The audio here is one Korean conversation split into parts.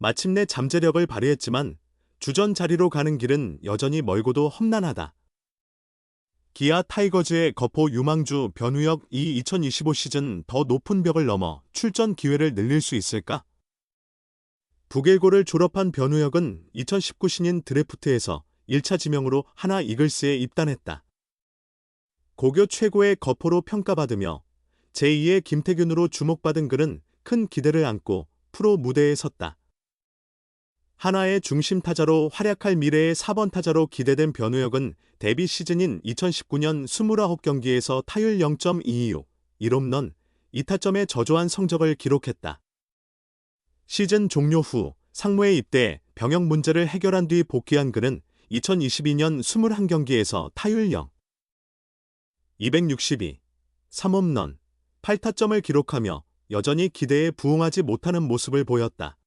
마침내 잠재력을 발휘했지만 주전 자리로 가는 길은 여전히 멀고도 험난하다. 기아 타이거즈의 거포 유망주 변우혁 이 2025 시즌 더 높은 벽을 넘어 출전 기회를 늘릴 수 있을까? 북일고를 졸업한 변우혁은 2019 신인 드래프트에서 1차 지명으로 하나 이글스에 입단했다. 고교 최고의 거포로 평가받으며 제2의 김태균으로 주목받은 그는 큰 기대를 안고 프로 무대에 섰다. 하나의 중심 타자로 활약할 미래의 4번 타자로 기대된 변우혁은 데뷔 시즌인 2019년 29경기에서 타율 0.22, 1홈런, 2타점의 저조한 성적을 기록했다. 시즌 종료 후 상무에 입대 병역 문제를 해결한 뒤 복귀한 그는 2022년 21경기에서 타율 0, 262, 3홈런, 8타점을 기록하며 여전히 기대에 부응하지 못하는 모습을 보였다.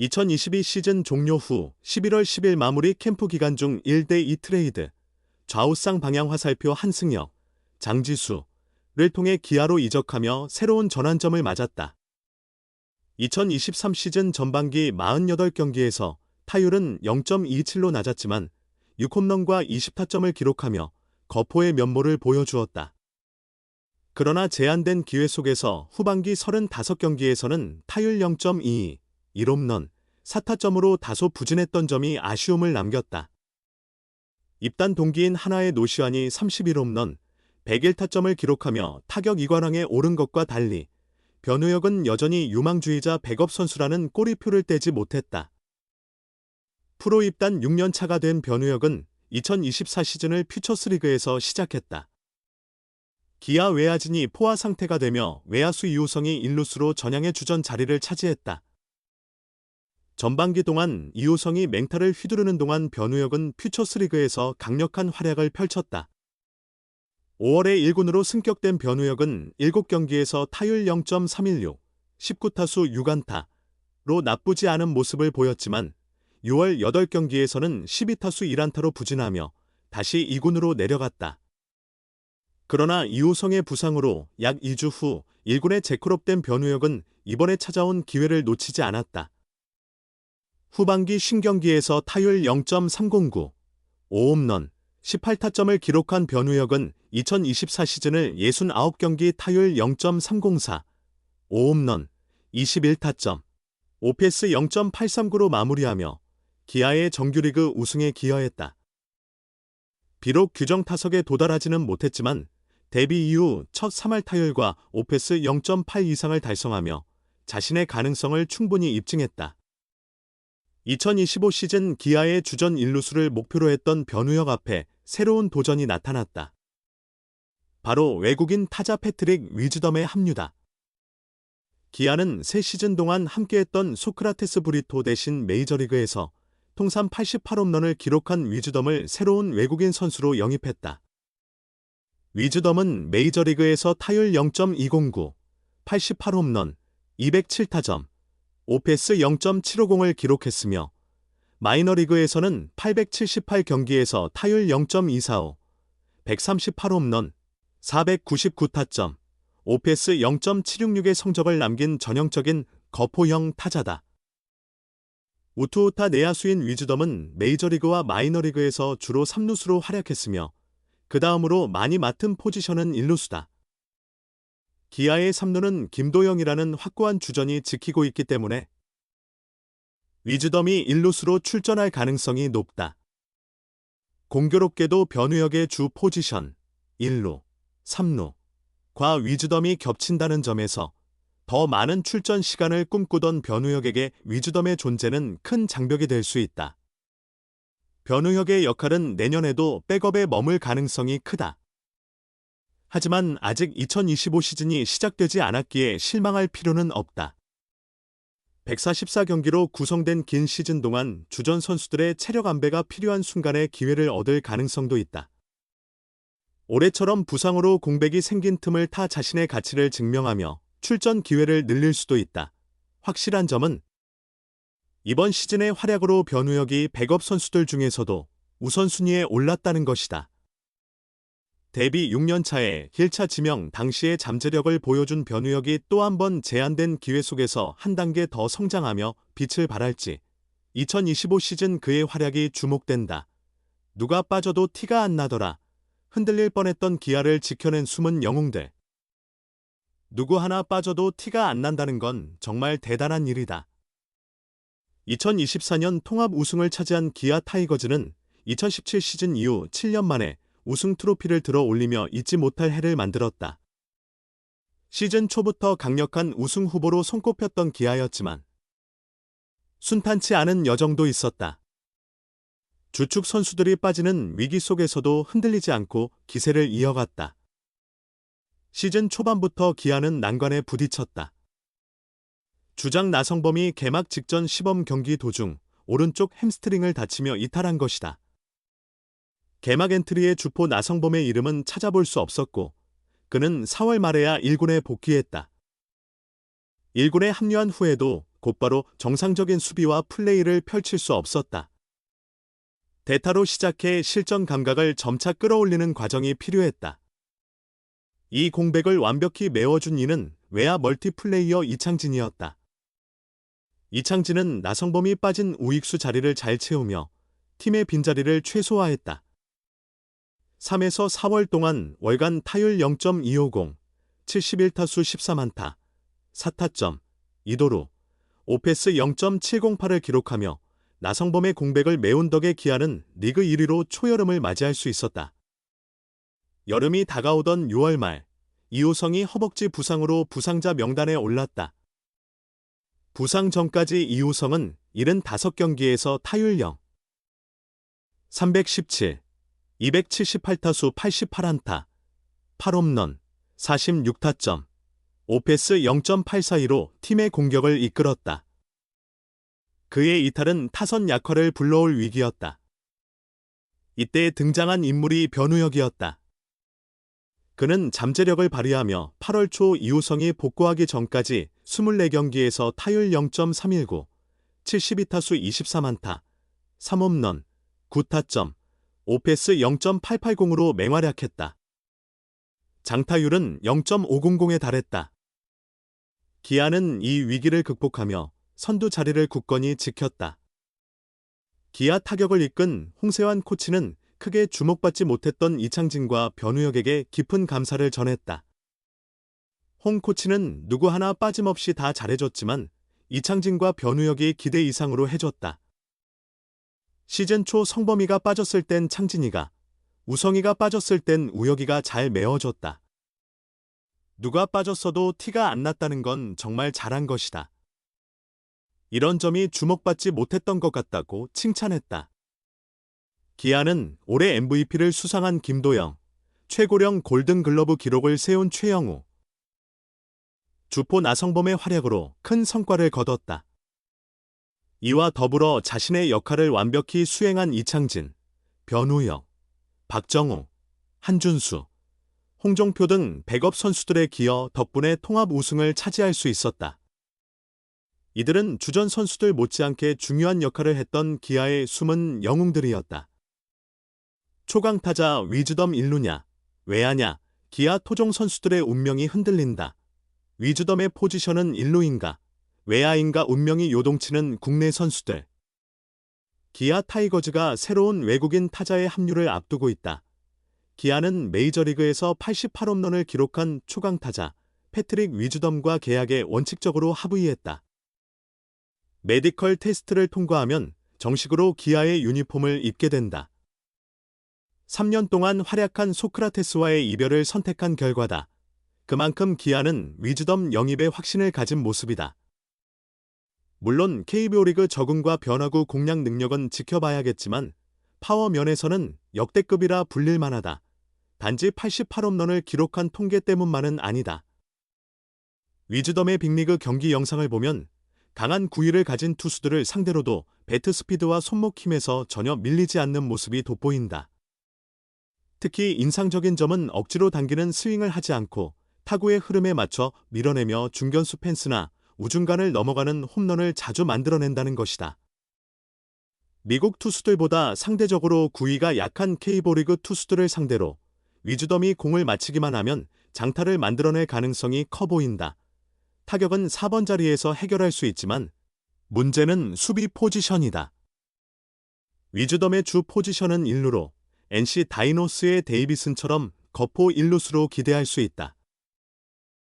2022 시즌 종료 후 11월 10일 마무리 캠프 기간 중 1대2 트레이드, 좌우쌍 방향 화살표 한승혁, 장지수를 통해 기아로 이적하며 새로운 전환점을 맞았다. 2023 시즌 전반기 48경기에서 타율은 0.27로 낮았지만 6홈런과 20타점을 기록하며 거포의 면모를 보여주었다. 그러나 제한된 기회 속에서 후반기 35경기에서는 타율 0.22, 1홈런, 4타점으로 다소 부진했던 점이 아쉬움을 남겼다. 입단 동기인 하나의 노시환이 31홈런, 101타점을 기록하며 타격 이관왕에 오른 것과 달리 변우혁은 여전히 유망주의자 백업 선수라는 꼬리표를 떼지 못했다. 프로 입단 6년 차가 된 변우혁은 2024 시즌을 퓨처스리그에서 시작했다. 기아 외야진이 포화 상태가 되며 외야수 이호성이 일루수로 전향의 주전 자리를 차지했다. 전반기 동안 이호성이 맹타를 휘두르는 동안 변우혁은 퓨처스리그에서 강력한 활약을 펼쳤다. 5월에 1군으로 승격된 변우혁은 7경기에서 타율 0.316, 19타수 6안타로 나쁘지 않은 모습을 보였지만 6월 8경기에서는 12타수 1안타로 부진하며 다시 2군으로 내려갔다. 그러나 이호성의 부상으로 약 2주 후 1군에 재클롭된 변우혁은 이번에 찾아온 기회를 놓치지 않았다. 후반기 신경기에서 타율 0.309, 5홈런, 18타점을 기록한 변우혁은 2024 시즌을 69경기 타율 0.304, 5홈런, 21타점, 오페스 0.839로 마무리하며 기아의 정규리그 우승에 기여했다. 비록 규정 타석에 도달하지는 못했지만 데뷔 이후 첫 3할 타율과 오페스 0.8 이상을 달성하며 자신의 가능성을 충분히 입증했다. 2025 시즌 기아의 주전 일루수를 목표로 했던 변우혁 앞에 새로운 도전이 나타났다. 바로 외국인 타자 패트릭 위즈덤의 합류다. 기아는 새 시즌 동안 함께했던 소크라테스 브리토 대신 메이저리그에서 통산 88홈런을 기록한 위즈덤을 새로운 외국인 선수로 영입했다. 위즈덤은 메이저리그에서 타율 0.209, 88홈런, 207타점, 오페스 0.750을 기록했으며 마이너리그에서는 878경기에서 타율 0.245, 138홈런, 499타점, 오페스 0.766의 성적을 남긴 전형적인 거포형 타자다. 우투우타 내야수인 위즈덤은 메이저리그와 마이너리그에서 주로 3루수로 활약했으며 그 다음으로 많이 맡은 포지션은 1루수다. 기아의 3루는 김도영이라는 확고한 주전이 지키고 있기 때문에 위즈덤이 1루수로 출전할 가능성이 높다. 공교롭게도 변우혁의 주 포지션 1루, 3루 과 위즈덤이 겹친다는 점에서 더 많은 출전 시간을 꿈꾸던 변우혁에게 위즈덤의 존재는 큰 장벽이 될 수 있다. 변우혁의 역할은 내년에도 백업에 머물 가능성이 크다. 하지만 아직 2025 시즌이 시작되지 않았기에 실망할 필요는 없다. 144경기로 구성된 긴 시즌 동안 주전 선수들의 체력 안배가 필요한 순간에 기회를 얻을 가능성도 있다. 올해처럼 부상으로 공백이 생긴 틈을 타 자신의 가치를 증명하며 출전 기회를 늘릴 수도 있다. 확실한 점은 이번 시즌의 활약으로 변우혁이 백업 선수들 중에서도 우선순위에 올랐다는 것이다. 데뷔 6년 차에 1차 지명 당시의 잠재력을 보여준 변우혁이 또 한 번 제한된 기회 속에서 한 단계 더 성장하며 빛을 발할지 2025 시즌 그의 활약이 주목된다. 누가 빠져도 티가 안 나더라. 흔들릴 뻔했던 기아를 지켜낸 숨은 영웅들. 누구 하나 빠져도 티가 안 난다는 건 정말 대단한 일이다. 2024년 통합 우승을 차지한 기아 타이거즈는 2017 시즌 이후 7년 만에 우승 트로피를 들어 올리며 잊지 못할 해를 만들었다. 시즌 초부터 강력한 우승 후보로 손꼽혔던 기아였지만 순탄치 않은 여정도 있었다. 주축 선수들이 빠지는 위기 속에서도 흔들리지 않고 기세를 이어갔다. 시즌 초반부터 기아는 난관에 부딪혔다. 주장 나성범이 개막 직전 시범 경기 도중 오른쪽 햄스트링을 다치며 이탈한 것이다. 개막 엔트리의 주포 나성범의 이름은 찾아볼 수 없었고 그는 4월 말에야 1군에 복귀했다. 1군에 합류한 후에도 곧바로 정상적인 수비와 플레이를 펼칠 수 없었다. 대타로 시작해 실전 감각을 점차 끌어올리는 과정이 필요했다. 이 공백을 완벽히 메워준 이는 외야 멀티플레이어 이창진이었다. 이창진은 나성범이 빠진 우익수 자리를 잘 채우며 팀의 빈자리를 최소화했다. 3에서 4월 동안 월간 타율 0.250, 71타수 14만타, 4타점, 2도루, 오페스 0.708을 기록하며 나성범의 공백을 메운 덕에 기아는 리그 1위로 초여름을 맞이할 수 있었다. 여름이 다가오던 6월 말, 이호성이 허벅지 부상으로 부상자 명단에 올랐다. 부상 전까지 이호성은 75경기에서 타율 0, 317, 278타수 88안타, 8홈런, 46타점, 오페스 0.842로 팀의 공격을 이끌었다. 그의 이탈은 타선 약화를 불러올 위기였다. 이때 등장한 인물이 변우혁이었다. 그는 잠재력을 발휘하며 8월 초 이우성이 복구하기 전까지 24경기에서 타율 0.319, 72타수 24만타, 3홈런, 9타점, 오페스 0.880으로 맹활약했다. 장타율은 0.500에 달했다. 기아는 이 위기를 극복하며 선두 자리를 굳건히 지켰다. 기아 타격을 이끈 홍세환 코치는 크게 주목받지 못했던 이창진과 변우혁에게 깊은 감사를 전했다. 홍 코치는 누구 하나 빠짐없이 다 잘해줬지만 이창진과 변우혁이 기대 이상으로 해줬다. 시즌 초 성범이가 빠졌을 땐 창진이가, 우성이가 빠졌을 땐 우혁이가 잘 메워줬다. 누가 빠졌어도 티가 안 났다는 건 정말 잘한 것이다. 이런 점이 주목받지 못했던 것 같다고 칭찬했다. 기아는 올해 MVP를 수상한 김도영, 최고령 골든글러브 기록을 세운 최영우, 주포 나성범의 활약으로 큰 성과를 거뒀다. 이와 더불어 자신의 역할을 완벽히 수행한 이창진, 변우혁, 박정우, 한준수, 홍종표 등 백업 선수들의 기여 덕분에 통합 우승을 차지할 수 있었다. 이들은 주전 선수들 못지않게 중요한 역할을 했던 기아의 숨은 영웅들이었다. 초강타자 위즈덤 일루냐, 외야냐, 기아 토종 선수들의 운명이 흔들린다. 위즈덤의 포지션은 일루인가, 외야인가 운명이 요동치는 국내 선수들. 기아 타이거즈가 새로운 외국인 타자의 합류를 앞두고 있다. 기아는 메이저리그에서 88홈런을 기록한 초강 타자 패트릭 위즈덤과 계약에 원칙적으로 합의했다. 메디컬 테스트를 통과하면 정식으로 기아의 유니폼을 입게 된다. 3년 동안 활약한 소크라테스와의 이별을 선택한 결과다. 그만큼 기아는 위즈덤 영입에 확신을 가진 모습이다. 물론 KBO 리그 적응과 변화구 공략 능력은 지켜봐야겠지만 파워 면에서는 역대급이라 불릴 만하다. 단지 88홈런을 기록한 통계 때문만은 아니다. 위즈덤의 빅리그 경기 영상을 보면 강한 구위를 가진 투수들을 상대로도 배트 스피드와 손목 힘에서 전혀 밀리지 않는 모습이 돋보인다. 특히 인상적인 점은 억지로 당기는 스윙을 하지 않고 타구의 흐름에 맞춰 밀어내며 중견수 펜스나 우중간을 넘어가는 홈런을 자주 만들어낸다는 것이다. 미국 투수들보다 상대적으로 구위가 약한 K보리그 투수들을 상대로 위즈덤이 공을 맞히기만 하면 장타를 만들어낼 가능성이 커 보인다. 타격은 4번 자리에서 해결할 수 있지만 문제는 수비 포지션이다. 위즈덤의 주 포지션은 1루로 NC 다이노스의 데이비슨처럼 거포 1루수로 기대할 수 있다.